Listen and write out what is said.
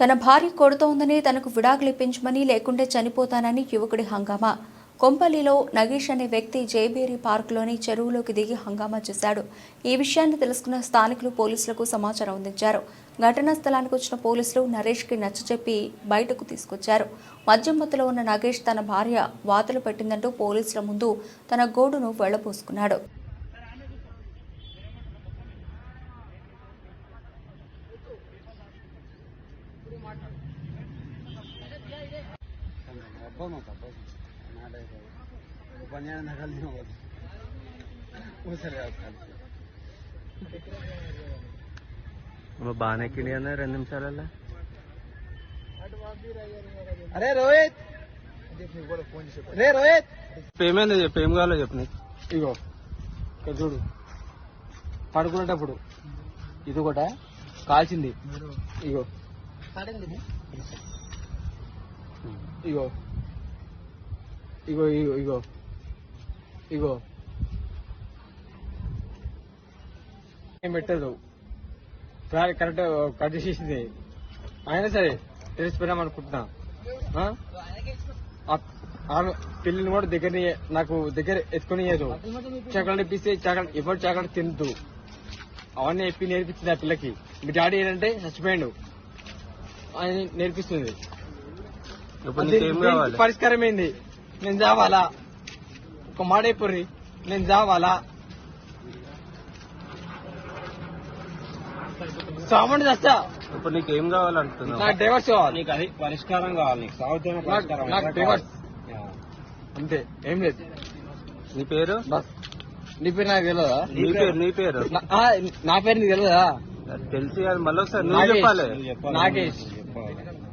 తన భార్య కొడుతోందని తనకు విడాకులు ఇప్పించమని లేకుంటే చనిపోతానని యువకుడి హంగామా. కొంపల్లిలో నగేష్ అనే వ్యక్తి జయబేరి పార్కులోని చెరువులోకి దిగి హంగామా చేశాడు. ఈ విషయాన్ని తెలుసుకున్న స్థానికులు పోలీసులకు సమాచారం అందించారు. ఘటనా స్థలానికి వచ్చిన పోలీసులు నరేష్కి నచ్చచెప్పి బయటకు తీసుకొచ్చారు. మద్యం మత్తులో ఉన్న నగేష్ తన భార్య వాతలు పెట్టిందంటూ పోలీసుల ముందు తన గోడును వెళ్ళబోసుకున్నాడు బానే మాకు అబ్బాయి అన్న రెండు నిమిషాలల్లా. అరే రోహిత్! రే రోహిత్! ఏమైంది చెప్పు కాలో చెప్పిన ఇగో చూడు. పడుకునేటప్పుడు ఇది ఒకట కాల్చింది. ఇగో. ఇగో. ఇగో ఇగో ఇగో. ఇగో. ఏం పెట్టదు. ప్రాణి కరెక్ట్ కట్ చేసేసింది. అయినా సరే తెలిసిపోయినాం అనుకుంటున్నా. ఆమె పిల్లిని కూడా దగ్గర నాకు దగ్గర ఎత్తుకునియదు చాకలెట్ ఇప్పిస్తే చాకలెట్ ఎవరు చాకలెట్ తింటూ అవన్నీ చెప్పి నేర్పించింది ఆ పిల్లకి. మీ డాడీ ఏంటంటే చచ్చిపోయాడు. అని నేర్పిస్తుంది. పరిష్కారం ఏంది నేను చావాలా ఒక మాట అయిపోర్రి నేను చావాలా సామాన్ చస్తా ఇప్పుడు నీకు ఏం కావాలంటున్నావు? నాకు డైవర్స్ కావాలి. నీకు అది పరిష్కారం కావాలి నీకు సాగుతున్న నాకు- నాకు డైవర్స్ అంతే ఏం లేదు. నీ పేరు? బస్. నీ పేరు నాకు తెలియదా నీ పేరు నీ పేరు. నా- ఆ, నా పేరు నీకు తెలియదా తెలిసి మళ్ళీ ఒకసారి నువ్వు. చెప్పాలి. నాగేష్. Father.